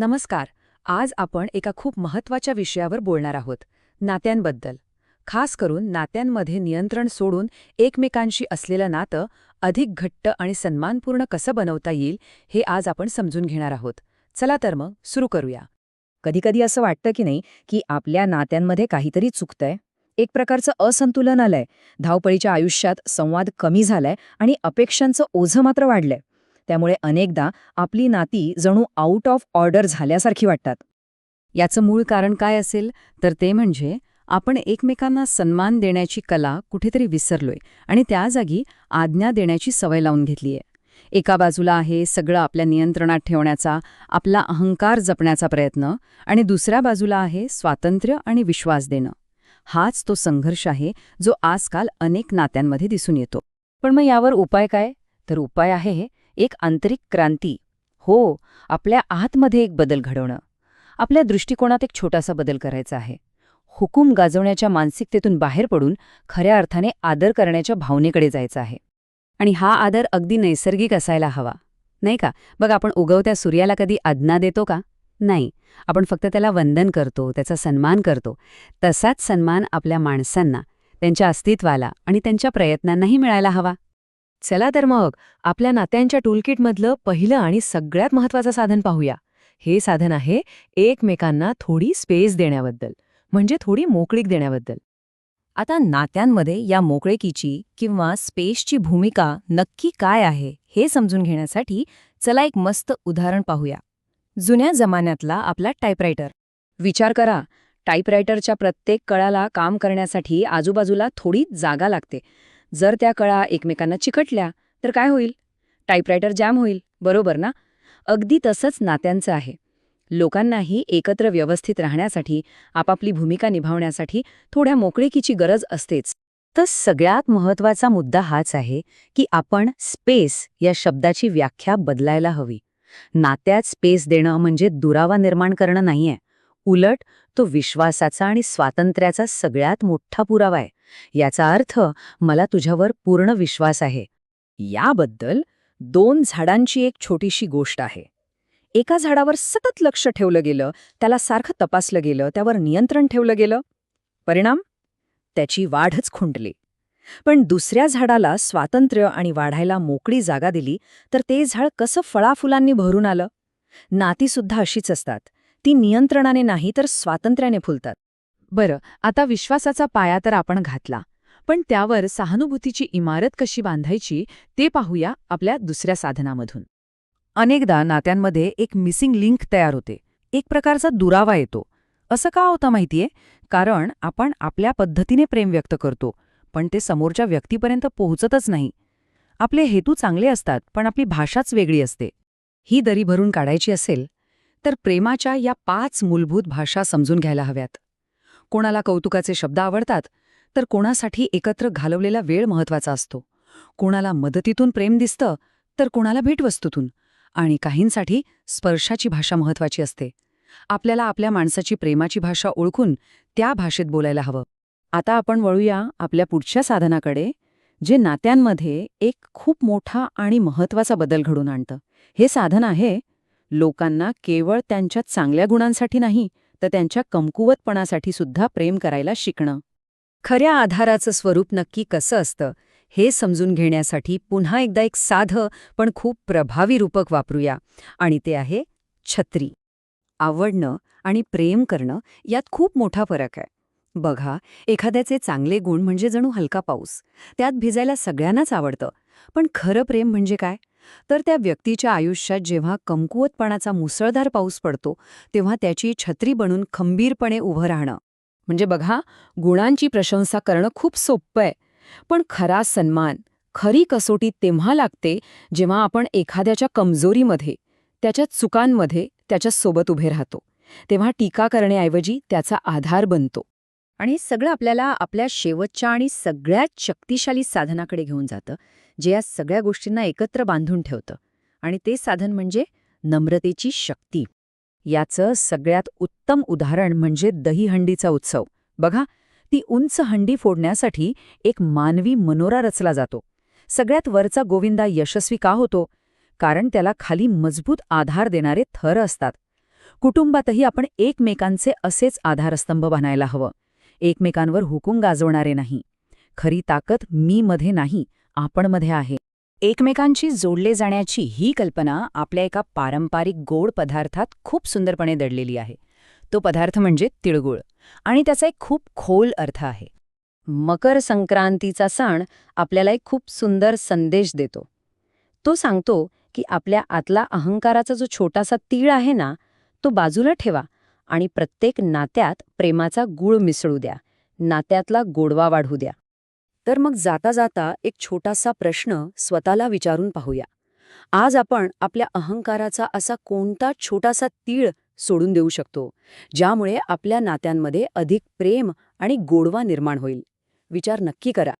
नमस्कार. आज आपण एका खूप महत्त्वाच्या विषयावर बोलणार आहोत नात्यांबद्दल. खास करून नात्यांमध्ये नियंत्रण सोडून एकमेकांशी असलेलं नातं अधिक घट्ट आणि सन्मानपूर्ण कसं बनवता येईल हे आज आपण समजून घेणार आहोत. चला तर मग सुरू करूया. कधीकधी असं वाटतं की नाही की आपल्या नात्यांमध्ये काहीतरी चुकतंय? एक प्रकारचं असंतुलन आलंय. धावपळीच्या आयुष्यात संवाद कमी झालाय आणि अपेक्षांचं ओझं मात्र वाढलंय. त्यामुळे अनेकदा आपली नाती जणू आउट ऑफ ऑर्डर झाल्यासारखी वाटतात. याचं मूळ कारण काय असेल? तर ते म्हणजे आपण एकमेकांना सन्मान देण्याची कला कुठेतरी विसरलोय आणि त्या जागी आज्ञा देण्याची सवय लावून घेतलीय. एका बाजूला आहे सगळं आपल्या नियंत्रणात ठेवण्याचा आपला अहंकार जपण्याचा प्रयत्न आणि दुसऱ्या बाजूला आहे स्वातंत्र्य आणि विश्वास देणं. हाच तो संघर्ष आहे जो आजकाल अनेक नात्यांमध्ये दिसून येतो. पण मग यावर उपाय काय? तर उपाय आहे एक आंतरिक क्रांती. हो आपल्या आतमध्ये एक बदल घडवणं. आपल्या दृष्टिकोनात एक छोटासा बदल करायचा आहे. हुकूम गाजवण्याच्या मानसिकतेतून बाहेर पडून खऱ्या अर्थाने आदर करण्याच्या भावनेकडे जायचं आहे. आणि हा आदर अगदी नैसर्गिक असायला हवा. नाही का? बघ आपण उगवत्या सूर्याला कधी आज्ञा देतो का? नाही. आपण फक्त त्याला वंदन करतो त्याचा सन्मान करतो. तसाच सन्मान आपल्या माणसांना त्यांच्या अस्तित्वाला आणि त्यांच्या प्रयत्नांनाही मिळायला हवा. चला तर मग आपल्या नात्यांच्या टूलकिटमधलं पहिलं आणि सगळ्यात महत्वाचं साधन पाहूया. हे साधन आहे एकमेकांना थोडी स्पेस देण्याबद्दल म्हणजे थोडी मोकळीक देण्याबद्दल. आता नात्यांमध्ये या मोकळेकीची किंवा स्पेसची भूमिका नक्की काय आहे हे समजून घेण्यासाठी चला एक मस्त उदाहरण पाहूया. जुन्या जमान्यातला आपला टाईपरायटर विचार करा टाईपरायटरच्या प्रत्येक कळाला काम करण्यासाठी आजूबाजूला थोडी जागा लागते. जर त्या कळा एकमेकांना चिकटल्या तर काय होईल? टाईपरायटर जॅम होईल बरोबर ना? अगदी तसंच नात्यांचं आहे. लोकांनाही एकत्र व्यवस्थित राहण्यासाठी आपापली भूमिका निभावण्यासाठी थोड्या मोकळीकीची गरज असतेच. तर सगळ्यात महत्त्वाचा मुद्दा हाच आहे की आपण स्पेस या शब्दाची व्याख्या बदलायला हवी. नात्यात स्पेस देणं म्हणजे दुरावा निर्माण करणं नाहीये. उलट तो विश्वासाचा आणि स्वातंत्र्याचा सगळ्यात मोठा पुरावा आहे. याचा अर्थ मला तुझ्यावर पूर्ण विश्वास आहे. याबद्दल दोन झाडांची एक छोटीशी गोष्ट आहे. एका झाडावर सतत लक्ष ठेवलं गेलं त्याला सारखं तपासलं गेलं त्यावर नियंत्रण ठेवलं गेलं. परिणाम? त्याची वाढच खुंटली. पण दुसऱ्या झाडाला स्वातंत्र्य आणि वाढायला मोकळी जागा दिली तर ते झाड कसं फळाफुलांनी भरून आलं? नातीसुद्धा अशीच असतात. ती नियंत्रणाने नाही तर स्वातंत्र्याने फुलतात. बरं आता विश्वासाचा पाया तर आपण घातला. पण त्यावर सहानुभूतीची इमारत कशी बांधायची ते पाहूया आपल्या दुसऱ्या साधनामधून. अनेकदा नात्यांमध्ये एक मिसिंग लिंक तयार होते. एक प्रकारचा दुरावा येतो. असं का होतं माहितीये? कारण आपण आपल्या पद्धतीने प्रेम व्यक्त करतो पण ते समोरच्या व्यक्तीपर्यंत पोहोचतच नाही. आपले हेतू चांगले असतात पण आपली भाषाच वेगळी असते. ही दरी भरून काढायची असेल तर प्रेमाच्या या पाच मूलभूत भाषा समजून घ्यायला हव्यात. कोणाला कौतुकाचे शब्द आवडतात तर कोणासाठी एकत्र घालवलेला वेळ महत्त्वाचा असतो. कोणाला मदतीतून प्रेम दिसतं तर कोणाला भेटवस्तूतून. आणि काहींसाठी स्पर्शाची भाषा महत्वाची असते. आपल्याला आपल्या माणसाची प्रेमाची भाषा ओळखून त्या भाषेत बोलायला हवं. आता आपण वळूया आपल्या पुढच्या साधनाकडे जे नात्यांमध्ये एक खूप मोठा आणि महत्त्वाचा बदल घडून आणतं. हे साधन आहे लोकांना केवळ त्यांच्या चांगल्या गुणांसाठी नाही तर त्यांच्या कमकुवतपणासाठी सुद्धा प्रेम करायला शिकणं. खऱ्या आधाराचं स्वरूप नक्की कसं असतं हे समजून घेण्यासाठी पुन्हा एकदा एक साधं पण खूप प्रभावी रूपक वापरूया आणि ते आहे छत्री. आवडणं आणि प्रेम करणं यात खूप मोठा फरक आहे. बघा एखाद्याचे चांगले गुण म्हणजे जणू हलका पाऊस. त्यात भिजायला सगळ्यांनाच आवडतं. पण खरं प्रेम म्हणजे काय? तर त्या व्यक्तीच्या आयुष्यात जेव्हा कमकुवतपणाचा मुसळधार पाऊस पडतो तेव्हा त्याची छत्री बनून खंबीरपणे उभं राहणं. म्हणजे बघा गुणांची प्रशंसा करणं खूप सोपं आहे. पण खरा सन्मान खरी कसोटी तेव्हा लागते जेव्हा आपण एखाद्याच्या कमजोरीमध्ये त्याच्या चुकांमध्ये त्याच्यासोबत उभे राहतो. तेव्हा टीका करण्याऐवजी त्याचा आधार बनतो. आणि सगळं आपल्याला आपल्या शेवटच्या आणि सगळ्यात शक्तिशाली साधनाकडे घेऊन जातं जे या सगळ्या गोष्टींना एकत्र बांधून ठेवतं. आणि ते साधन म्हणजे नम्रतेची शक्ती. याचं सगळ्यात उत्तम उदाहरण म्हणजे दहीहंडीचा उत्सव. बघा ती उंच हंडी फोडण्यासाठी एक मानवी मनोरा रचला जातो. सगळ्यात वरचा गोविंदा यशस्वी का होतो? कारण त्याला खाली मजबूत आधार देणारे थर असतात. कुटुंबातही आपण एकमेकांचे असेच आधारस्तंभ बनायला हवं. एकमेकांवर हुकूम गाजवणारे नाही. खरी ताकद मी मध्ये नाही आपण मध्ये आहे. एकमेकांशी जोडले जाण्याची ही कल्पना आपल्या एका पारंपरिक गोड पदार्थात खूप सुंदरपणे दडलेली आहे. तो पदार्थ म्हणजे तिळगुळ आणि त्याचा एक खूप खोल अर्थ आहे. मकर संक्रांतीचा सण आपल्याला एक खूप सुंदर संदेश देतो. तो सांगतो की आपल्या आतला अहंकाराचा जो छोटासा तीळ आहे ना तो बाजूला ठेवा. आणि प्रत्येक नात्यात प्रेमाचा गुळ मिसळू द्या. नात्यातला गोडवा वाढू द्या. तर मग जाता जाता एक छोटासा प्रश्न स्वतःला विचारून पाहूया. आज आपण आपल्या अहंकाराचा असा कोणता छोटासा तीळ सोडून देऊ शकतो ज्यामुळे आपल्या नात्यांमध्ये अधिक प्रेम आणि गोडवा निर्माण होईल? विचार नक्की करा.